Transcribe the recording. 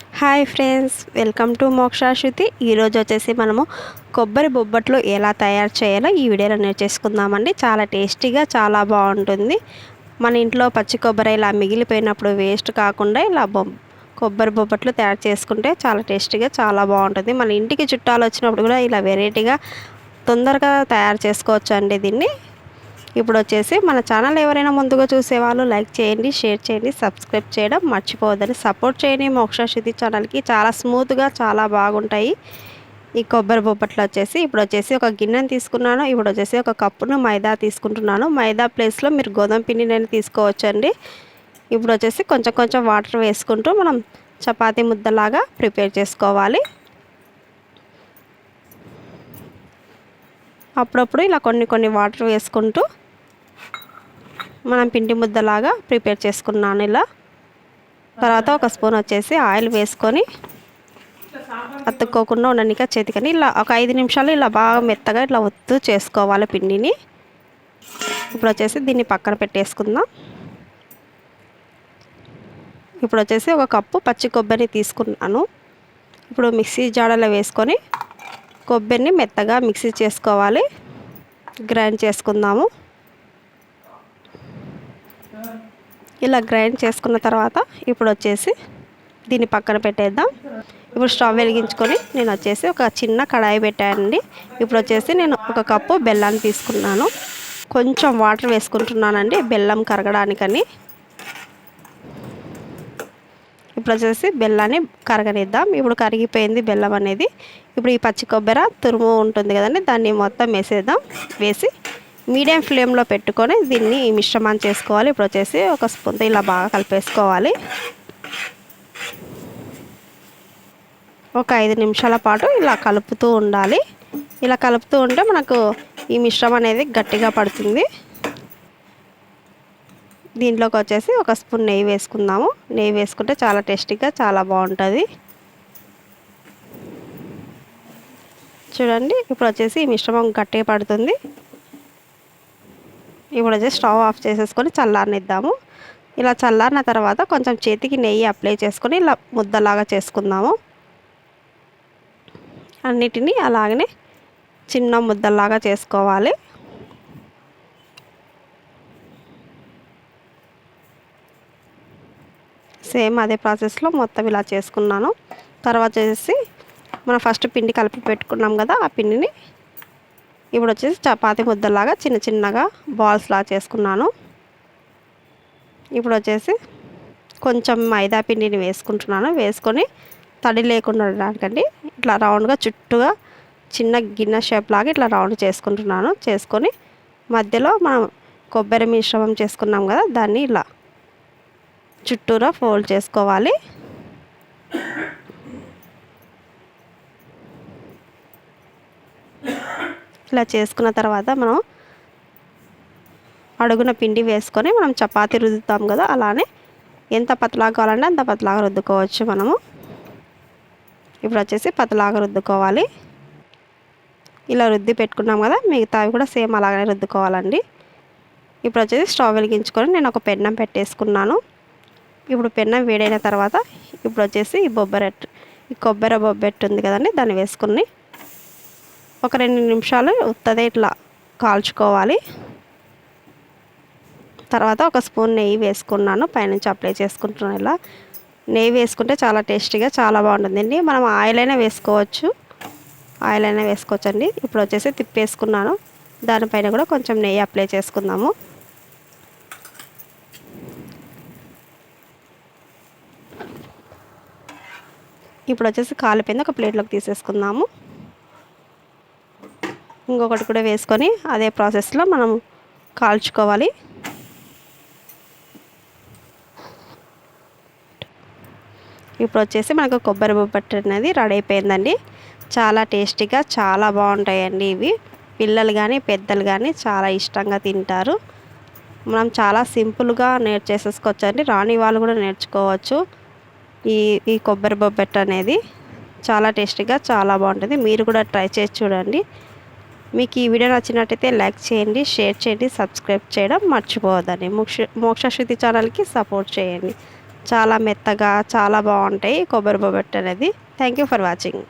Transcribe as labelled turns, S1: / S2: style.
S1: Hi friends welcome to Mokshashruti ఈరోజు వచ్చేసి మనము కొబ్బరి బొబ్బట్లు ఎలా తయారు చేయాలో ఈ వీడియోలో నేర్చేసుకుందామండి చాలా టేస్టీగా చాలా బాగుంటుంది. మన ఇంట్లో పచ్చి కొబ్బరి ఇలా మిగిలిపోయినప్పుడు వేస్ట్ కాకుండా ఇలా బొ కొబ్బరి బొబ్బట్లు తయారు చేసుకుంటే చాలా టేస్టీగా చాలా బాగుంటుంది. మన ఇంటికి చుట్టాలు వచ్చినప్పుడు కూడా ఇలా వెరైటీగా తొందరగా తయారు చేసుకోవచ్చు అండి దీన్ని. ఇప్పుడు వచ్చేసి మన ఛానల్ ఎవరైనా ముందుగా చూసేవాళ్ళు లైక్ చేయండి షేర్ చేయండి సబ్స్క్రైబ్ చేయడం మర్చిపోవద్దని సపోర్ట్ చేయండి మోక్షశుద్ధి ఛానల్కి. చాలా స్మూత్గా చాలా బాగుంటాయి. ఈ కొబ్బరి బొబ్బట్లు వచ్చేసి ఇప్పుడు వచ్చేసి ఒక గిన్నెను తీసుకున్నాను. ఇప్పుడు వచ్చేసి ఒక కప్పును మైదా తీసుకుంటున్నాను. మైదా ప్లేస్లో మీరు గోధుమ పిండిని తీసుకోవచ్చండి. ఇప్పుడు వచ్చేసి కొంచెం కొంచెం వాటర్ వేసుకుంటూ మనం చపాతీ ముద్దలాగా ప్రిపేర్ చేసుకోవాలి. అప్పుడప్పుడు ఇలా కొన్ని కొన్ని వాటర్ వేసుకుంటూ మనం పిండి ముద్దలాగా ప్రిపేర్ చేసుకున్నాను ఇలా. తర్వాత ఒక స్పూన్ వచ్చేసి ఆయిల్ వేసుకొని అతుక్కోకుండా ఉండనిక చేతికని ఇలా ఒక ఐదు నిమిషాలు ఇలా బాగా మెత్తగా ఇట్లా ఒత్తు చేసుకోవాలి పిండిని. ఇప్పుడు వచ్చేసి దీన్ని పక్కన పెట్టేసుకుందాం. ఇప్పుడు వచ్చేసి ఒక కప్పు పచ్చి కొబ్బరిని తీసుకున్నాను. ఇప్పుడు మిక్సీ జాడలో వేసుకొని కొబ్బరిని మెత్తగా మిక్సీ చేసుకోవాలి. గ్రైండ్ చేసుకుందాము. ఇలా గ్రైండ్ చేసుకున్న తర్వాత ఇప్పుడు వచ్చేసి దీన్ని పక్కన పెట్టేద్దాం. ఇప్పుడు స్టవ్ వెలిగించుకొని నేను వచ్చేసి ఒక చిన్న కడాయి పెట్టానండి. ఇప్పుడు వచ్చేసి నేను ఒక కప్పు బెల్లాన్ని తీసుకున్నాను. కొంచెం వాటర్ వేసుకుంటున్నానండి బెల్లం కరగడానికని. ఇప్పుడు వచ్చేసి బెల్లాన్ని కరగనిద్దాం. ఇప్పుడు కరిగిపోయింది బెల్లం అనేది. ఇప్పుడు ఈ పచ్చి కొబ్బరి తురుము ఉంటుంది కదండి దాన్ని మొత్తం వేసేద్దాం. వేసి మీడియం ఫ్లేమ్లో పెట్టుకొని దీన్ని మిశ్రమం మిశ్రమాన్ని చేసుకోవాలి. ఇప్పుడు వచ్చేసి ఒక స్పూన్తో ఇలా బాగా కలిపేసుకోవాలి. ఒక ఐదు నిమిషాల పాటు ఇలా కలుపుతూ ఉండాలి. ఇలా కలుపుతూ ఉంటే మనకు ఈ మిశ్రమం అనేది గట్టిగా పడుతుంది. దీంట్లోకి వచ్చేసి ఒక స్పూన్ నెయ్యి వేసుకుందాము. నెయ్యి వేసుకుంటే చాలా టేస్టీగా చాలా బాగుంటుంది. చూడండి ఇప్పుడు వచ్చేసి ఈ మిశ్రమం గట్టిగా పడుతుంది. ఇప్పుడు వచ్చేసి స్టవ్ ఆఫ్ చేసేసుకొని చల్లారనిద్దాము. ఇలా చల్లారిన తర్వాత కొంచెం చేతికి నెయ్యి అప్లై చేసుకొని ఇలా ముద్దలాగా చేసుకుందాము. అన్నిటినీ అలాగనే చిన్న ముద్దలాగా చేసుకోవాలి. సేమ్ అదే ప్రాసెస్లో మొత్తం ఇలా చేసుకున్నాను. తర్వాత వచ్చేసి మనం ఫస్ట్ పిండి కలిపి పెట్టుకున్నాం కదా ఆ పిండిని ఇప్పుడు వచ్చేసి చపాతి ముద్దలాగా చిన్న చిన్నగా బాల్స్ లాగా చేసుకున్నాను. ఇప్పుడు వచ్చేసి కొంచెం మైదా పిండిని వేసుకుంటున్నాను. వేసుకొని తడి లేకుండా ఉండడానికండి ఇట్లా రౌండ్గా చుట్టూగా చిన్న గిన్నె షేప్ లాగా ఇట్లా రౌండ్ చేసుకుంటున్నాను. చేసుకొని మధ్యలో మనం కొబ్బరి మిశ్రమం చేసుకున్నాం కదా దాన్ని ఇలా చుట్టూరా ఫోల్డ్ చేసుకోవాలి. ఇలా చేసుకున్న తర్వాత మనం అడుగున పిండి వేసుకొని మనం చపాతి రుద్దుతాం కదా అలానే ఎంత పతలాగా కావాలంటే అంత పతలాగా రుద్దుకోవచ్చు మనము. ఇప్పుడు వచ్చేసి పతలాగా రుద్దుకోవాలి. ఇలా రుద్ది పెట్టుకున్నాం కదా మిగతావి కూడా సేమ్ అలాగనే రుద్దుకోవాలండి. ఇప్పుడు వచ్చేసి స్టవ్ వెలిగించుకొని నేను ఒక పెన్నం పెట్టేసుకున్నాను. ఇప్పుడు పెన్నం వేడైన తర్వాత ఇప్పుడు వచ్చేసి ఈ బొబ్బరెట్ ఈ కొబ్బరి బొబ్బెట్టు ఉంది కదండి దాన్ని వేసుకుని ఒక రెండు నిమిషాలు ఉత్తదే ఇట్లా కాల్చుకోవాలి. తర్వాత ఒక స్పూన్ నెయ్యి వేసుకున్నాను. పైనుంచి అప్లై చేసుకుంటున్నాను ఇలా. నెయ్యి వేసుకుంటే చాలా టేస్టీగా చాలా బాగుంటుందండి. మనం ఆయిల్ అయినా వేసుకోవచ్చు. ఆయిల్ అయినా వేసుకోవచ్చు అండి ఇప్పుడు వచ్చేసి తిప్పేసుకున్నాను. దానిపైన కూడా కొంచెం నెయ్యి అప్లై చేసుకుందాము. ఇప్పుడు వచ్చేసి కాలిపోయింది. ఒక ప్లేట్లోకి తీసేసుకుందాము. ఇంకొకటి కూడా వేసుకొని అదే ప్రాసెస్లో మనం కాల్చుకోవాలి. ఇప్పుడు వచ్చేసి మనకు కొబ్బరి బొబ్బట్టు అనేది రెడీ అయిపోయిందండి. చాలా టేస్టీగా చాలా బాగుంటాయండి ఇవి. పిల్లలు కానీ పెద్దలు కానీ చాలా ఇష్టంగా తింటారు. మనం చాలా సింపుల్గా నేర్చేసేసుకోవచ్చు అండి రాని వాళ్ళు కూడా నేర్చుకోవచ్చు ఈ ఈ కొబ్బరి బొబ్బెట్టు అనేది. చాలా టేస్టీగా చాలా బాగుంటుంది. మీరు కూడా ట్రై చేసి చూడండి. మీకు ఈ వీడియో నచ్చినట్టయితే లైక్ చేయండి షేర్ చేయండి సబ్స్క్రైబ్ చేయడం మర్చిపోవద్దని మోక్ష మోక్షశుద్ధి ఛానల్కి సపోర్ట్ చేయండి. చాలా మెత్తగా చాలా బాగుంటాయి కొబ్బరి బొబ్బట్టు అనేది. Thank you for watching.